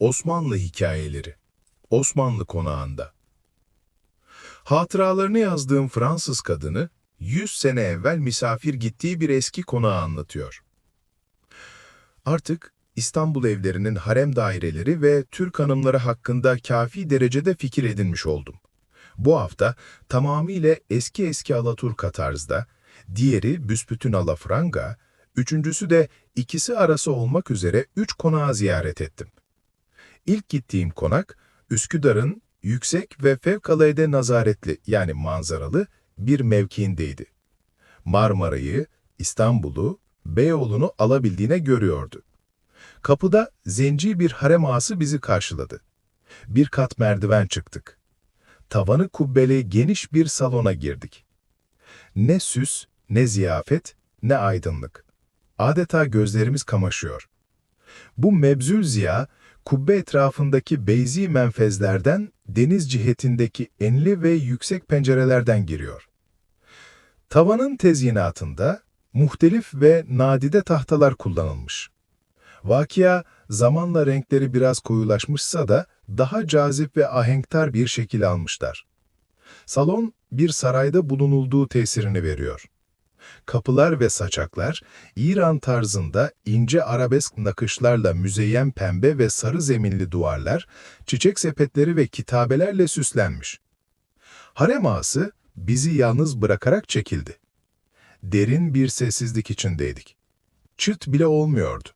Osmanlı Hikayeleri Osmanlı Konağı'nda Hatıralarını yazdığım Fransız kadını, 100 sene evvel misafir gittiği bir eski konağı anlatıyor. Artık İstanbul evlerinin harem daireleri ve Türk hanımları hakkında kafi derecede fikir edinmiş oldum. Bu hafta tamamıyla eski eski Alaturka tarzda, diğeri büsbütün alafranga, üçüncüsü de ikisi arası olmak üzere üç konağı ziyaret ettim. İlk gittiğim konak, Üsküdar'ın yüksek ve fevkalade nazaretli yani manzaralı bir mevkiindeydi. Marmara'yı, İstanbul'u, Beyoğlu'nu alabildiğine görüyordu. Kapıda zenci bir harem ağası bizi karşıladı. Bir kat merdiven çıktık. Tavanı kubbeli geniş bir salona girdik. Ne süs, ne ziyafet, ne aydınlık. Adeta gözlerimiz kamaşıyor. Bu mebzül ziya, kubbe etrafındaki beyzi menfezlerden deniz cihetindeki enli ve yüksek pencerelerden giriyor. Tavanın tezyinatında muhtelif ve nadide tahtalar kullanılmış. Vakia zamanla renkleri biraz koyulaşmışsa da daha cazip ve ahenktar bir şekil almışlar. Salon bir sarayda bulunulduğu tesirini veriyor. Kapılar ve saçaklar İran tarzında ince arabesk nakışlarla müzeyyen pembe ve sarı zeminli duvarlar, çiçek sepetleri ve kitabelerle süslenmiş. Harem ağası bizi yalnız bırakarak çekildi. Derin bir sessizlik içindeydik. Çıt bile olmuyordu.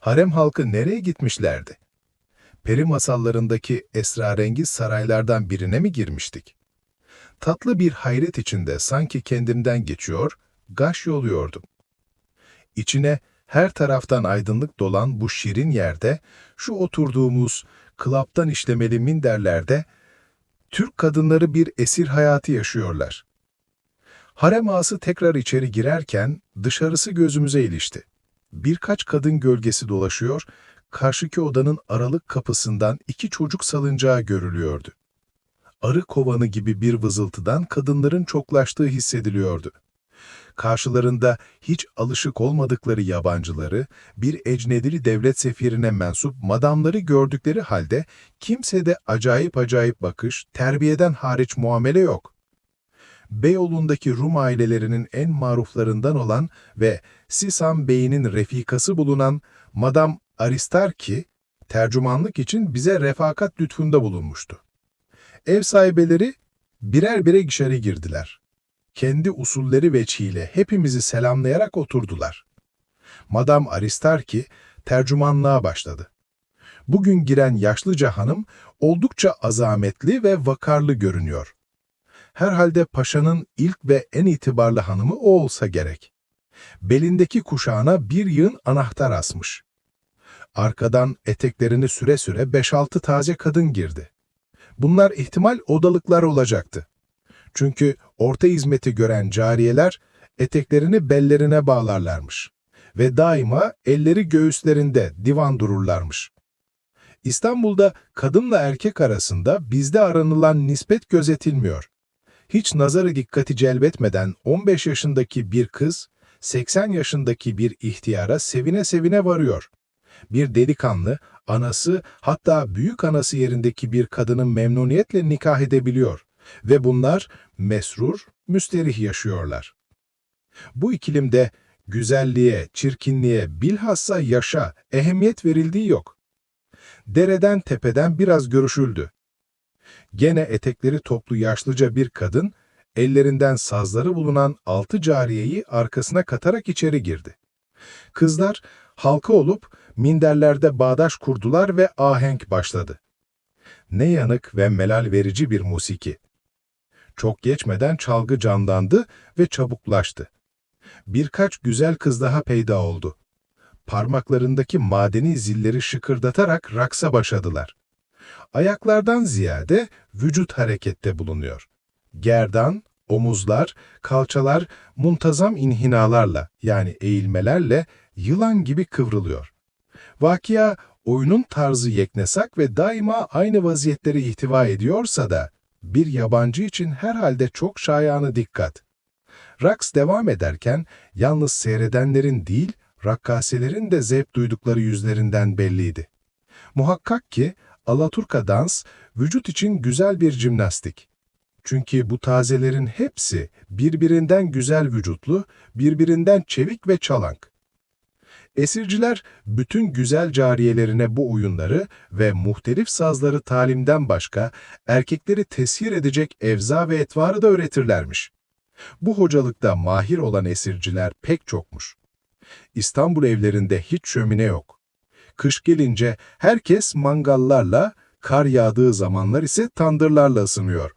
Harem halkı nereye gitmişlerdi? Peri masallarındaki esrarengiz saraylardan birine mi girmiştik? Tatlı bir hayret içinde sanki kendimden geçiyor, gaş yoluyordum. İçine her taraftan aydınlık dolan bu şirin yerde, şu oturduğumuz klaptan işlemeli minderlerde, Türk kadınları bir esir hayatı yaşıyorlar. Harem ağası tekrar içeri girerken dışarısı gözümüze ilişti. Birkaç kadın gölgesi dolaşıyor, karşıki odanın aralık kapısından iki çocuk salıncağı görülüyordu. Arı kovanı gibi bir vızıltıdan kadınların çoklaştığı hissediliyordu. Karşılarında hiç alışık olmadıkları yabancıları, bir ecnedili devlet sefirine mensup madamları gördükleri halde kimsede acayip acayip bakış, terbiyeden hariç muamele yok. Beyoğlu'ndaki Rum ailelerinin en maruflarından olan ve Sisam Bey'inin refikası bulunan Madam Aristarki, tercümanlık için bize refakat lütfunda bulunmuştu. Ev sahibeleri birer birer içeri girdiler. Kendi usulleri veçhiyle hepimizi selamlayarak oturdular. Madam Aristarki tercümanlığa başladı. Bugün giren yaşlıca hanım oldukça azametli ve vakarlı görünüyor. Herhalde paşanın ilk ve en itibarlı hanımı o olsa gerek. Belindeki kuşağına bir yığın anahtar asmış. Arkadan eteklerini süre süre 5-6 taze kadın girdi. Bunlar ihtimal odalıklar olacaktı. Çünkü orta hizmeti gören cariyeler eteklerini bellerine bağlarlarmış ve daima elleri göğüslerinde divan dururlarmış. İstanbul'da kadınla erkek arasında bizde aranılan nispet gözetilmiyor. Hiç nazarı dikkati celbetmeden 15 yaşındaki bir kız, 80 yaşındaki bir ihtiyara sevine sevine varıyor. Bir delikanlı, anası hatta büyük anası yerindeki bir kadının memnuniyetle nikah edebiliyor ve bunlar mesrur, müsterih yaşıyorlar. Bu ikilimde güzelliğe, çirkinliğe, bilhassa yaşa ehemmiyet verildiği yok. Dereden tepeden biraz görüşüldü. Gene etekleri toplu yaşlıca bir kadın, ellerinden sazları bulunan altı cariyeyi arkasına katarak içeri girdi. Kızlar halka olup minderlerde bağdaş kurdular ve ahenk başladı. Ne yanık ve melal verici bir musiki. Çok geçmeden çalgı canlandı ve çabuklaştı. Birkaç güzel kız daha peyda oldu. Parmaklarındaki madeni zilleri şıkırdatarak raksa başladılar. Ayaklardan ziyade vücut harekette bulunuyor. Gerdan, omuzlar, kalçalar muntazam inhinalarla yani eğilmelerle yılan gibi kıvrılıyor. Vakia oyunun tarzı yeknesak ve daima aynı vaziyetleri ihtiva ediyorsa da bir yabancı için herhalde çok şayanı dikkat. Raks devam ederken yalnız seyredenlerin değil, rakkaselerin de zevk duydukları yüzlerinden belliydi. Muhakkak ki Alaturka dans vücut için güzel bir jimnastik. Çünkü bu tazelerin hepsi birbirinden güzel vücutlu, birbirinden çevik ve çalank. Esirciler bütün güzel cariyelerine bu oyunları ve muhtelif sazları talimden başka erkekleri tesir edecek evza ve etvarı da öğretirlermiş. Bu hocalıkta mahir olan esirciler pek çokmuş. İstanbul evlerinde hiç şömine yok. Kış gelince herkes mangallarla, kar yağdığı zamanlar ise tandırlarla ısınıyor.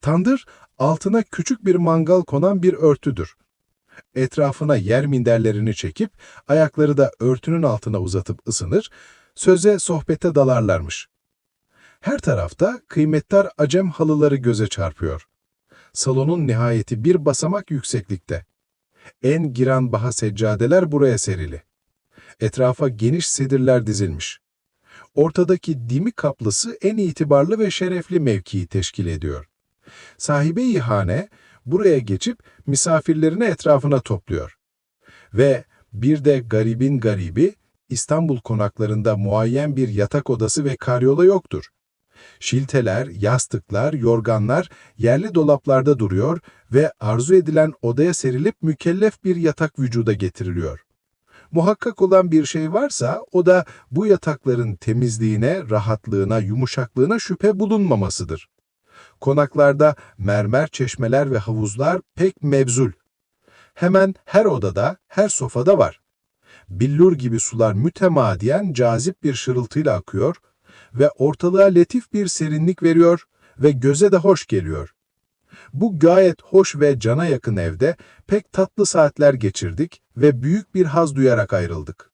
Tandır, altına küçük bir mangal konan bir örtüdür. Etrafına yer minderlerini çekip, ayakları da örtünün altına uzatıp ısınır, söze sohbete dalarlarmış. Her tarafta kıymettar acem halıları göze çarpıyor. Salonun nihayeti bir basamak yükseklikte. En giran baha seccadeler buraya serili. Etrafa geniş sedirler dizilmiş. Ortadaki dimi kaplısı en itibarlı ve şerefli mevkiyi teşkil ediyor. Sahibe-i hane buraya geçip misafirlerini etrafına topluyor. Ve bir de garibin garibi İstanbul konaklarında muayyen bir yatak odası ve karyola yoktur. Şilteler, yastıklar, yorganlar yerli dolaplarda duruyor ve arzu edilen odaya serilip mükellef bir yatak vücuda getiriliyor. Muhakkak olan bir şey varsa o da bu yatakların temizliğine, rahatlığına, yumuşaklığına şüphe bulunmamasıdır. Konaklarda mermer çeşmeler ve havuzlar pek mevzul. Hemen her odada, her sofada var. Billur gibi sular mütemadiyen cazip bir şırıltıyla akıyor ve ortalığa letif bir serinlik veriyor ve göze de hoş geliyor. Bu gayet hoş ve cana yakın evde pek tatlı saatler geçirdik ve büyük bir haz duyarak ayrıldık.